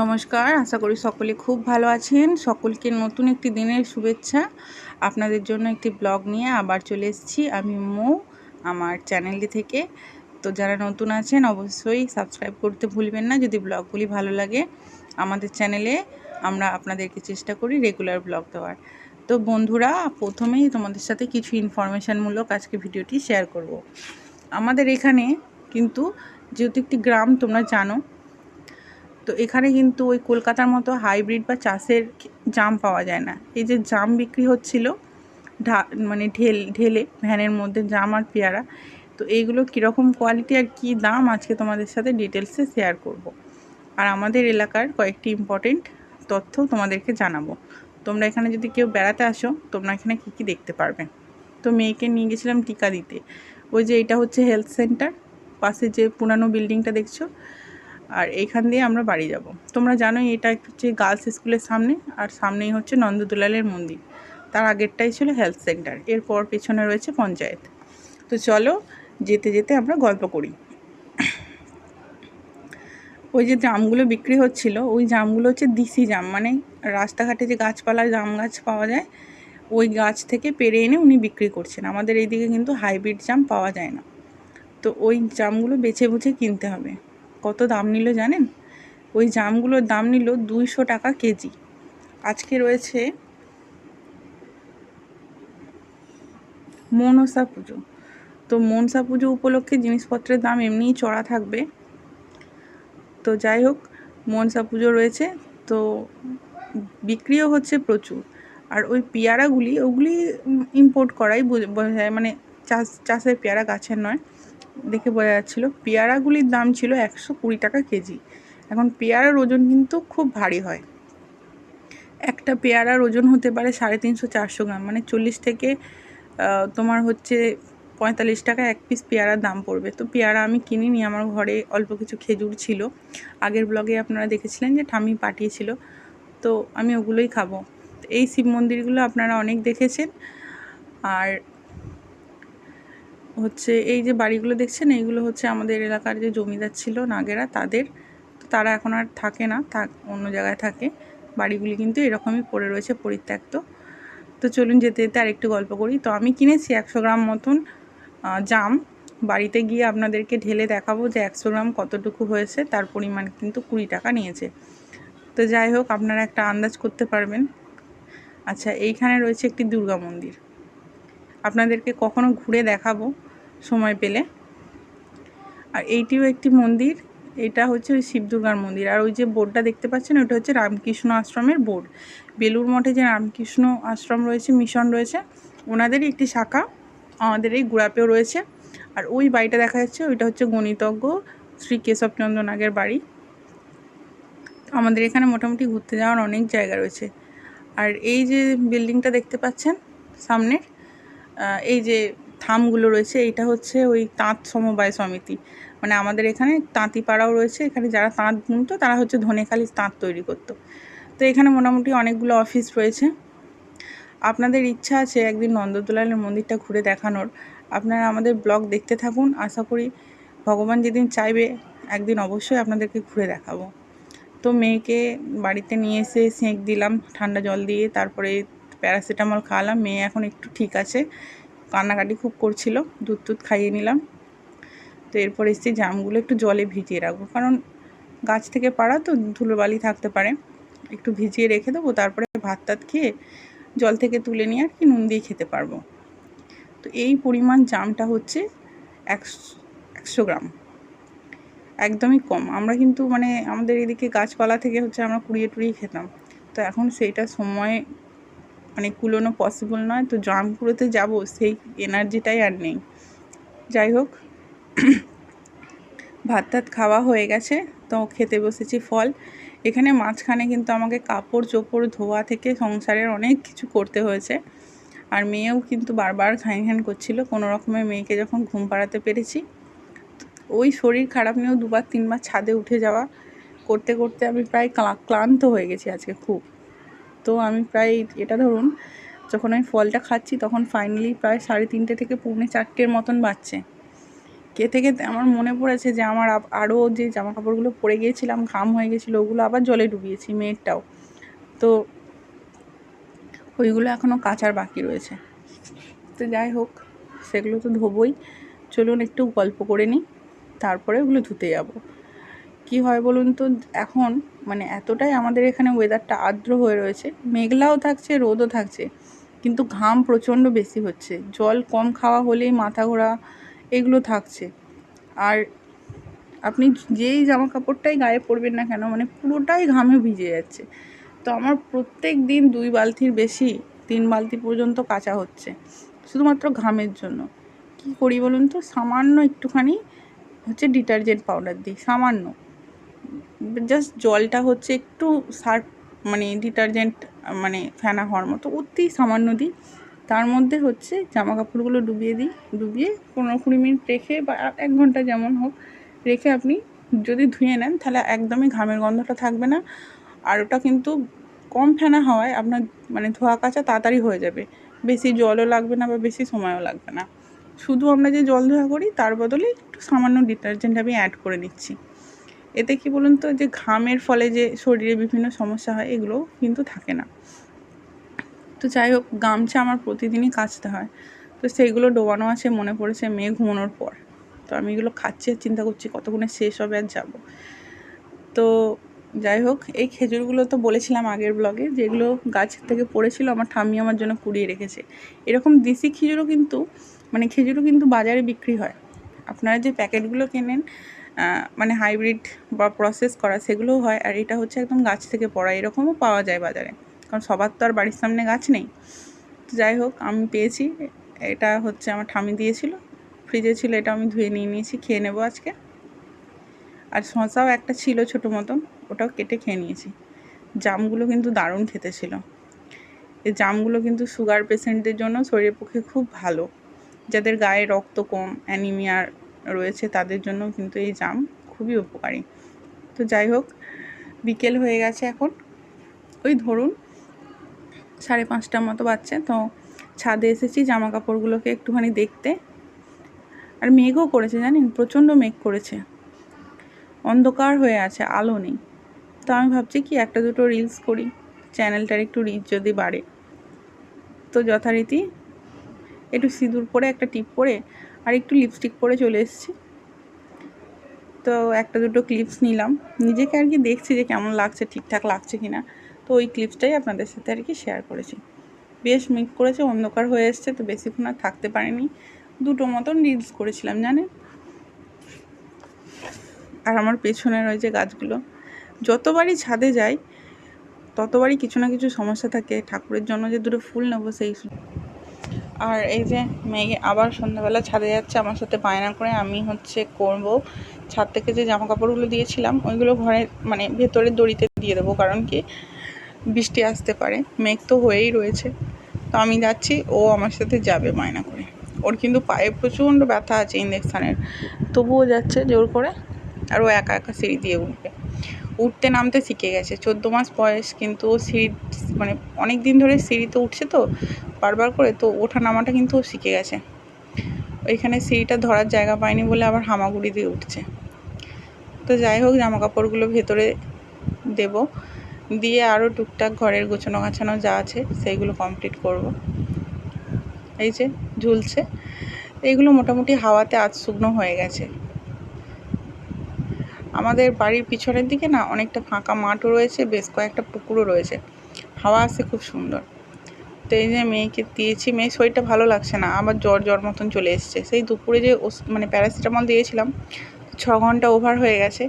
নমস্কার, আশা করি সকলে খুব ভালো আছেন। সকলকে নতুন একটি দিনের শুভেচ্ছা। আপনাদের জন্য একটি ব্লগ নিয়ে আবার চলে এসেছি। আমি মো, আমার চ্যানেলটি থেকে। তো যারা নতুন আছেন, অবশ্যই সাবস্ক্রাইব করতে ভুলবেন না। যদি ব্লগগুলি ভালো লাগে আমাদের চ্যানেলে, আমরা আপনাদেরকে চেষ্টা করি রেগুলার ব্লগ দেওয়ার। তো বন্ধুরা, প্রথমেই তোমাদের সাথে কিছু ইনফরমেশানমূলক আজকে ভিডিওটি শেয়ার করব। আমাদের এখানে কিন্তু যেহেতু একটি গ্রাম, তোমরা জানো তো এখানে কিন্তু ওই কলকাতার মতো হাইব্রিড বা চাষের জাম পাওয়া যায় না। এই যে জাম বিক্রি হচ্ছিল, ঢা মানে ঢেল, ঢেলে, ভ্যানের মধ্যে জাম আর পেয়ারা, তো এইগুলো কীরকম কোয়ালিটি আর কী দাম আজকে তোমাদের সাথে ডিটেলসে শেয়ার করব। আর আমাদের এলাকার কয়েকটি ইম্পর্টেন্ট তথ্য তোমাদেরকে জানাব। তোমরা এখানে যদি কেউ বেড়াতে আসো, তোমরা এখানে কী কী দেখতে পারবে? তো মেয়েকে নিয়ে গেছিলাম টিকা দিতে। ওই যে এটা হচ্ছে হেলথ সেন্টার পাশে যে পুরানো বিল্ডিংটা দেখছ আর এইখান দিয়ে আমরা বাড়ি যাব। তোমরা জানোই এটা হচ্ছে গার্লস স্কুলের সামনে, আর সামনেই হচ্ছে নন্দদুলালের মন্দির। তার আগেরটাই ছিল হেলথ সেন্টার এরপর পেছনে রয়েছে পঞ্চায়েত। তো চলো, যেতে যেতে আমরা গল্প করি। ওই যে জামগুলো বিক্রি হচ্ছিল, ওই জামগুলো হচ্ছে দিশি জাম মানে রাস্তাঘাটে যে গাছপালা জাম গাছ পাওয়া যায়, ওই গাছ থেকে পেরে এনে উনি বিক্রি করছেন। আমাদের এইদিকে কিন্তু হাইব্রিড জাম পাওয়া যায় না। তো ওই জামগুলো বেছে বুঝে কিনতে হবে। কত দাম নিল জানেন? ওই জামগুলোর দাম নিল দুইশো টাকা কেজি। আজকে রয়েছে মনসা পুজো। তো মনসা পুজো উপলক্ষে জিনিসপত্রের দাম এমনিই চড়া থাকবে। তো যাই হোক, মনসা পুজো রয়েছে। তো বিক্রিও হচ্ছে প্রচুর। আর ওই পেয়ারাগুলি, ওগুলি ইম্পোর্ট করাই বোঝা যায় মানে চাষ, চাষের পেয়ারা গাছের নয়, দেখে বোঝা যাচ্ছিল। পেয়ারাগুলির দাম ছিল একশো কুড়ি টাকা কেজি। এখন পেয়ারার ওজন কিন্তু খুব ভারী হয়। একটা পেয়ারার ওজন হতে পারে সাড়ে তিনশো চারশো গ্রাম মানে চল্লিশ থেকে তোমার হচ্ছে পঁয়তাল্লিশ টাকা এক পিস পেয়ারার দাম পড়বে। তো পেয়ারা আমি কিনিনি, আমার ঘরে অল্প কিছু খেজুর ছিল। আগের ব্লগে আপনারা দেখেছিলেন যে ঠামি পাঠিয়েছিল। তো আমি ওগুলোই খাব। এই শিব মন্দিরগুলো আপনারা অনেক দেখেছেন। আর হচ্ছে এই যে বাড়িগুলো দেখছেন, এইগুলো হচ্ছে আমাদের এলাকার যে জমিদার ছিল নাগেরা, তাদের। তো তারা এখন আর থাকে না, থাক, অন্য জায়গায় থাকে। বাড়িগুলি কিন্তু এরকমই পড়ে রয়েছে, পরিত্যক্ত। তো চলুন যেতে যেতে আর একটু গল্প করি। তো আমি কিনেছি একশো গ্রাম মতন জাম। বাড়িতে গিয়ে আপনাদেরকে ঢেলে দেখাবো যে একশো গ্রাম কতটুকু হয়েছে, তার পরিমাণ কিন্তু কুড়ি টাকা নিয়েছে। তো যাই হোক, আপনারা একটা আন্দাজ করতে পারবেন। আচ্ছা এইখানে রয়েছে একটি দুর্গা মন্দির। আপনাদেরকে কখনো ঘুরে দেখাবো। সময় পেলে। আর এইটিও একটি মন্দির, এটা হচ্ছে ওই শিবদুর্গার মন্দির। আর ওই যে বোর্ডটা দেখতে পাচ্ছেন, ওটা হচ্ছে রামকৃষ্ণ আশ্রমের বোর্ড। বেলুর মঠে যে রামকৃষ্ণ আশ্রম রয়েছে, মিশন রয়েছে, ওনাদেরই একটি শাখা, আমাদের এই গুড়াপেও রয়েছে। আর ওই বাড়িটা দেখা যাচ্ছে, ওইটা হচ্ছে গণিতজ্ঞ শ্রী কেশবচন্দ্র নাগের বাড়ি। আমাদের এখানে মোটামুটি ঘুরতে যাওয়ার অনেক জায়গা রয়েছে। আর এই যে বিল্ডিংটা দেখতে পাচ্ছেন সামনের এই যে থামগুলো রয়েছে, এইটা হচ্ছে ওই তাঁত সমবায় সমিতি। মানে আমাদের এখানে তাঁতিপাড়াও রয়েছে, এখানে যারা তাঁত বুনতো তারা হচ্ছে ধনেখালি তাঁত তৈরি করতো। তো এখানে মোটামুটি অনেকগুলো অফিস রয়েছে। আপনাদের ইচ্ছা আছে একদিন নন্দদোলালের মন্দিরটা ঘুরে দেখানোর, আপনারা আমাদের ব্লগ দেখতে থাকুন। আশা করি ভগবান যেদিন চাইবে একদিন অবশ্যই আপনাদেরকে ঘুরে দেখাবো। তো মেয়েকে বাড়িতে নিয়ে এসে সেঁক দিলাম, ঠান্ডা জল দিয়ে, তারপরে প্যারাসিটামল খাওয়ালাম, মেয়ে এখন একটু ঠিক আছে। কান্নাকাটি খুব করছিল, দুধ টুধ খাইয়ে নিলাম। তো এরপর এসে জামগুলো একটু জলে ভিজিয়ে রাখব, কারণ গাছ থেকে পাড়া তো ধুলোবালি থাকতে পারে। একটু ভিজিয়ে রেখে দেবো, তারপরে ভাত টাত খেয়ে জল থেকে তুলে নিয়ে আর কি নুন দিয়ে খেতে পারব। তো এই পরিমাণ জামটা হচ্ছে একশো গ্রাম। একদমই কম। আমরা কিন্তু মানে আমাদের এদিকে গাছপালা থেকে হচ্ছে আমরা কুড়িয়ে টুড়িয়ে খেতাম। তো এখন সেইটা সময় মানে কুলোনো পসিবল নয়। তো জামপুরোতে যাব, সেই এনার্জিটাই আর নেই। যাই হোক ভাত টাত খাওয়া হয়ে গেছে। তো খেতে বসেছি ফল। এখানে মাঝখানে কিন্তু আমাকে কাপড় চোপড় ধোয়া থেকে সংসারের অনেক কিছু করতে হয়েছে। আর মেয়েও কিন্তু বারবার ঘাই ঘ্যান করছিল। কোনো রকমের মেয়েকে যখন ঘুম পাড়াতে পেরেছি, ওই শরীর খারাপ নিয়েও দুবার, তিনবার ছাদে উঠে যাওয়া। করতে করতে আমি প্রায় ক্লান্ত হয়ে গেছি আজকে খুব। তো আমি প্রায় এটা ধরুন, যখন আমি ফলটা খাচ্ছি তখন ফাইনালি প্রায় সাড়ে তিনটে থেকে পৌনে চারটের মতন বাজছে। কেতে কেতে আমার মনে পড়েছে যে আমার আরও যে জামা কাপড়গুলো পরে গিয়েছিলাম, ঘাম হয়ে গেছিল ওগুলো আবার জলে ডুবিয়েছি মেয়েরটাও তো ওইগুলো এখনও কাচার বাকি রয়েছে। তো যাই হোক, সেগুলো তো ধোবই। চলুন একটু গল্প করে নিই, তারপরে ওগুলো ধুতে যাব। কি হয় বলুন তো? এখন মানে এতটাই আমাদের এখানে ওয়েদারটা আর্দ্র হয়ে রয়েছে, মেঘলাও থাকছে, রোদও থাকছে, কিন্তু ঘাম প্রচণ্ড বেশি হচ্ছে। জল কম খাওয়া হলেই মাথা ঘোরা এগুলো থাকছে। আর আপনি যেই জামা কাপড়টাই গায়ে পরবেন না কেন মানে পুরোটাই ঘামে ভিজে যাচ্ছে। তো আমার প্রত্যেক দিন দুই বালতির বেশি, তিন বালতি পর্যন্ত কাচা হচ্ছে, শুধুমাত্র ঘামের জন্য। কি করি বলুন তো? সামান্য একটুখানি হচ্ছে ডিটারজেন্ট পাউডার দিই, সামান্য। জাস্ট জলটা হচ্ছে একটু সার্ফ মানে ডিটারজেন্ট মানে ফেনা হওয়ার মতো, অতি সামান্য দিই। তার মধ্যে হচ্ছে জামা কাপড়গুলো ডুবিয়ে দিই, ডুবিয়ে পনেরো কুড়ি মিনিট রেখে বা এক ঘণ্টা যেমন হোক রেখে আপনি যদি ধুয়ে নেন, তাহলে একদমই ঘামের গন্ধটা থাকবে না। আর ওটা কিন্তু কম ফেনা হওয়ায় আপনার মানে ধোয়া কাচা তাড়াতাড়ি হয়ে যাবে। বেশি জলও লাগবে না বা বেশি সময়ও লাগবে না। শুধু আমরা যে জল ধোয়া করি, তার বদলে একটু সামান্য ডিটারজেন্ট আমি অ্যাড করে নিচ্ছি এতে কি বলুন তো, যে ঘামের ফলে যে শরীরে বিভিন্ন সমস্যা হয়, এগুলো কিন্তু থাকে না। তো যাই হোক, গামছা আমার প্রতিদিনই কাচতে হয়। তো সেইগুলো ডোবানো আছে, মনে পড়েছে মেয়ে ঘুমানোর পর। তো আমি এগুলো খাচ্ছি আর চিন্তা করছি কতক্ষণে শেষ হবে আর যাব। তো যাই হোক, এই খেজুরগুলো তো বলেছিলাম আগের ব্লগে যেগুলো গাছ থেকে পড়েছিল, আমার ঠাম্মি আমার জন্য কুড়িয়ে রেখেছে। এরকম দেশি খেজুরও কিন্তু মানে খেজুরও কিন্তু বাজারে বিক্রি হয়। আপনারা যে প্যাকেটগুলো কেনেন মানে হাইব্রিড বা প্রসেস করা সেগুলোও হয়। আর এটা হচ্ছে একদম গাছ থেকে পড়া, এরকমও পাওয়া যায় বাজারে। কারণ সবার তো আর বাড়ির সামনে গাছ নেই। তো যাই হোক, আমি পেয়েছি। এটা হচ্ছে আমার ঠামি দিয়েছিল। ফ্রিজে ছিল, এটা আমি ধুয়ে নিয়ে নিয়েছি, খেয়ে নেব আজকে। আর শশাও একটা ছিল ছোটো মতন, ওটাও কেটে খেয়ে নিয়েছি। জামগুলো কিন্তু দারুণ খেতে ছিল। এই জামগুলো কিন্তু সুগার পেশেন্টদের জন্য শরীরের পক্ষে খুব ভালো। যাদের গায়ে রক্ত কম অ্যানিমিয়া রয়েছে তাদের জন্য কিন্তু এই জাম খুবই উপকারী। তো যাই হোক, বিকেল হয়ে গেছে এখন। ওই ধরুন সাড়ে পাঁচটার মতো বাচ্চা তো ছাদে এসেছি জামা কাপড়গুলোকে একটুখানি দেখতে। আর মেঘও করেছে জানেন, প্রচণ্ড মেঘ করেছে। অন্ধকার হয়ে আছে, আলো নেই। তো আমি ভাবছি কি একটা দুটো রিলস করি চ্যানেলটার একটু রিচ যদি বাড়ে। তো যথারীতি একটু সিঁদুর পরে, একটা টিপ পরে আর একটু লিপস্টিক পরে চলে এসেছি। তো একটা দুটো ক্লিপস নিলাম। নিজেকে আর কি দেখছি যে কেমন লাগছে, ঠিকঠাক লাগছে কি না তো ওই ক্লিপসটাই আপনাদের সাথে আর কি শেয়ার করেছি। বেশ মিক করেছে, অন্ধকার হয়ে এসছে, তো বেশিক্ষণ আর থাকতে পারিনি। দুটো মতন রিলস করেছিলাম, জানেন? আর আমার পেছনের ওই যে গাছগুলো, যতবারই ছাদে যাই, ততবারই কিছু না কিছু সমস্যা থাকে। ঠাকুরের জন্য যে দুটো ফুল নেব, সেই আর এই যে মেয়ে আবার সন্ধ্যাবেলা ছাদে যাচ্ছে, আমার সাথে বায়না করে আমি হচ্ছে করব। ছাদ থেকে যে জামা কাপড়গুলো দিয়েছিলাম, ওইগুলো ঘরে মানে ভেতরের দড়িতে দিয়ে দেবো, কারণ কি বৃষ্টি আসতে পারে। মেঘ তো হয়েই রয়েছে। তো আমি যাচ্ছি, ও আমার সাথে যাবে বায়না করে। ওর কিন্তু পায়ে প্রচণ্ড ব্যথা আছে ইঞ্জেকশানের তবুও যাচ্ছে জোর করে, আর ও একা একা সিঁড়ি দিয়ে উঠবে। উঠতে নামতে শিখে গেছে। চোদ্দ মাস বয়স কিন্তু ও সিঁড়ি মানে অনেক দিন ধরে সিঁড়িতে উঠছে তো, বারবার করে, তো ওঠা নামাটা কিন্তু ও শিখে গেছে। ওইখানে সিঁড়িটা ধরার জায়গা পায়নি বলে আবার হামাগুড়ি দিয়ে উঠছে। তো যাই হোক জামা কাপড়গুলো ভেতরে দেব। দিয়ে আরও টুকটাক ঘরের গোছানো গাছানো যা আছে, সেইগুলো কমপ্লিট করব। এই যে ঝুলছে। এইগুলো মোটামুটি হাওয়াতে আজ শুকনো হয়ে গেছে। আমাদের বাড়ির পিছনের দিকে না অনেকটা ফাঁকা মাঠও রয়েছে, বেশ কয়েকটা পুকুরও রয়েছে। হাওয়া আসে খুব সুন্দর। তো এই যে মেয়েকে দিয়েছি মেয়ে শরীরটা ভালো লাগছে না, আবার জ্বর জ্বর মতন চলে এসছে। সেই দুপুরে যে মানে প্যারাসিটামল দিয়েছিলাম, ছ ঘণ্টা ওভার হয়ে গেছে।